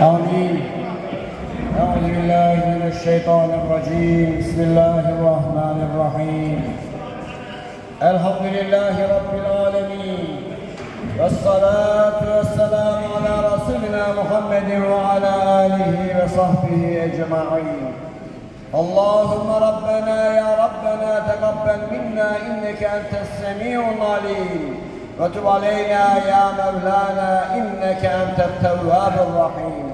آمين أعوذ بالله من الشيطان الرجيم بسم الله الرحمن الرحيم الحمد لله رب العالمين والصلاة والسلام على رسولنا محمد وعلى آله وصحبه أجمعين اللهم ربنا يا ربنا تقبل منا إنك أنت السميع العليم وتب علينا يا مولانا إنك أنت التواب الرحيم.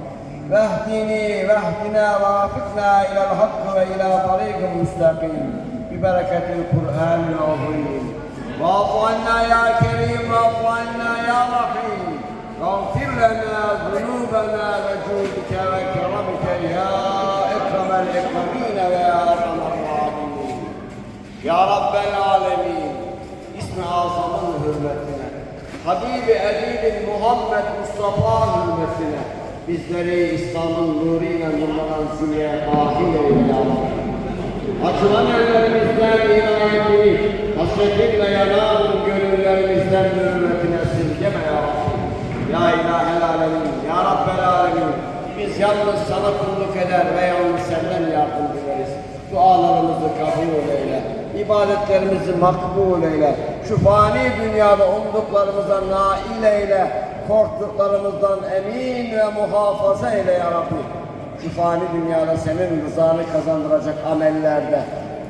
واهدني واهدنا ووفقنا إلى الحق وإلى طريق مستقيم. ببركة القرآن العظيم. واعف عنا يا كريم واعف عنا يا رحيم. واغفر لنا ذنوبنا وجودك وكرمك يا إكرم الاكرمين ويا أرحم الراحمين. يا رب العالمين. ismi azamın hürmetine Habibi Edibin Muhammed Mustafa hürmetine bizleri İslam'ın nuruyla nurlanan zilye dahil eyle. Açılan ellerimizden inayetini, hasretinle yanan gönüllerimizden hürmetine silgeme ya Rabbi. Ya ilahel alemin, ya Rabbel alemin. Biz yalnız sana kulluk eder ve yalnız senden yardım dileriz. Dualarımızı kabul eyle. İbadetlerimizi makbul eyle. Şu fani dünyada umduklarımıza nail eyle. Korktuklarımızdan emin ve muhafaza eyle ya Rabbi şu fani dünyada senin rızanı kazandıracak amellerde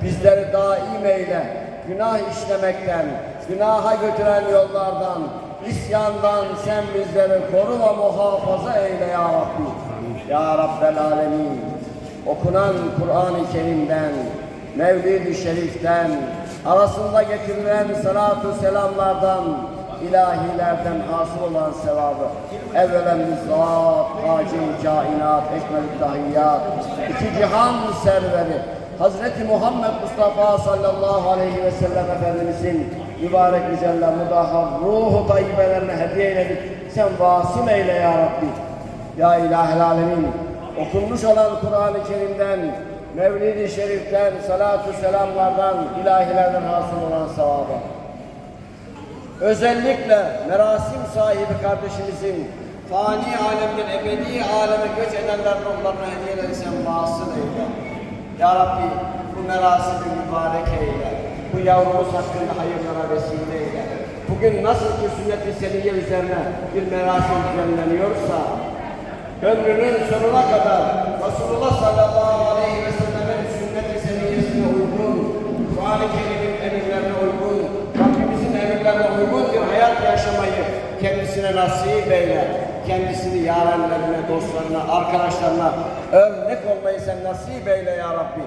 bizleri daim eyle. Günah işlemekten, günaha götüren yollardan, isyandan sen bizleri koru ve muhafaza eyle ya Rabbi. Ya Rabbel Alemin. Okunan Kur'an-ı Kerim'den, Mevlid-i Şerif'ten, arasında getirilen salatu selamlardan, ilahilerden hasıl olan sevabı evvelen zat, acil kainat, ekmel tahiyyat, iki cihan serveri Hazreti Muhammed Mustafa sallallahu aleyhi ve sellem Efendimizin mübarek güzelle mudahhar ruhu tayyibelerine hediye eyledik. Sen vasıl eyle ya Rabbi. Ya ilahel alemin. Okunmuş olan Kur'an-ı Kerim'den, Mevlid-i Şerif'ten, salatu selamlardan, ilahilerden hasıl olan sevabı. Özellikle merasim sahibi kardeşimizin fani alemden ebedi aleme göç edenler ruhlarına hediyeleri sen vasıl eyle. Ya Rabbi bu merasimi mübarek eyle. Bu yavrumuz hakkında hayırlara vesile eyle. Bugün nasıl ki sünnet-i seniyye üzerine bir merasim düzenleniyorsa ömrünün sonuna kadar Resulullah sallallahu aleyhi ve sellem'in sünnet-i seniyyesine uygun, Kur'an-ı Kerim'in emirlerine uygun, Rabbimizin emirlerine uygun bir hayat yaşamayı kendisine nasip eyle. Kendisini yarenlerine, dostlarına, arkadaşlarına örnek olmayı sen nasip eyle ya Rabbi.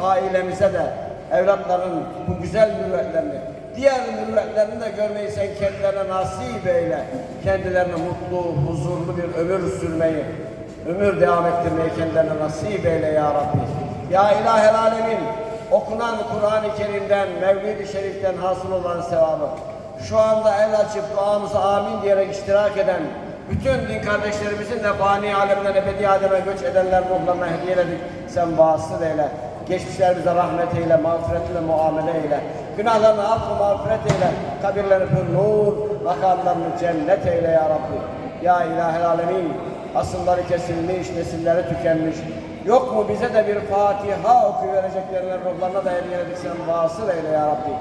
Ailemize de evlatların bu güzel mürvetlerini, diğer mürvetlerini de görmeyi sen kendilerine nasip eyle. Kendilerine mutlu, huzurlu bir ömür sürmeyi, ömür devam ettirmeyi kendilerine nasip eyle ya Rabbi. Ya ilahel alemin, okunan Kur'an-ı Kerim'den, Mevlid-i Şerif'ten hasıl olan sevabı, şu anda el açıp duamıza amin diyerek iştirak eden bütün din kardeşlerimizin de fani alemden ebedi aleme göç edenler ruhlarına hediyeledik. Sen vasıl eyle. Geçmişlerimize rahmet eyle, mağfiretle muamele eyle. Günahlarını affı mağfiret eyle. Kabirlerini bir nur, makamlarını cennet eyle ya Rabbi. Ya ilahel alemin. Asılları kesilmiş, nesilleri tükenmiş. Yok mu bize de bir Fatiha okuyvereceklerine ruhlarına da hediyeledik. Sen vasıl eyle ya Rabbi.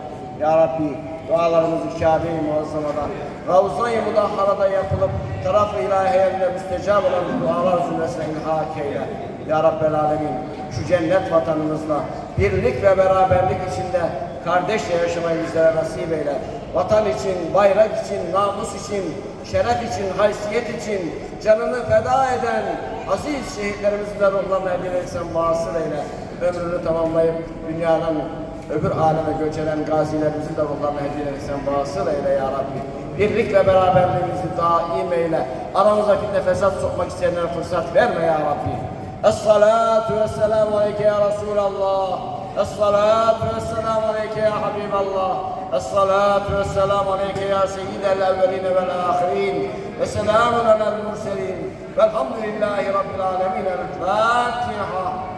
Ya Rabbi dualarımızı Kabe-i Muazzama'da, Ravza-i Mudahhara'da yapılıp taraf-ı ilahiyemle müstecab olan dualar zümresine ilhak eyle. Ya Rabbel Alemin şu cennet vatanımızla birlik ve beraberlik içinde kardeşçe yaşamayı bizlere nasip eyle. Vatan için, bayrak için, namus için, şeref için, haysiyet için canını feda eden aziz şehitlerimizin de ruhlarına hediye sen vasıl eyle. Ömrünü tamamlayıp dünyanın öbür aleme göç eden gazilerimizin de ruhlarına hediye sen vasıl eyle ya Rabbi. Birlik ve beraberliğimizi daim eyle. Aramıza fitne fesat sokmak isteyenlere fırsat verme ya Rabbi. الصلاة والسلام عليك يا رسول الله. الصلاة والسلام عليك يا حبيب الله. الصلاة والسلام عليك يا سيد الأولين والآخرين. وسلام على المرسلين. والحمد لله رب العالمين. الفاتحة.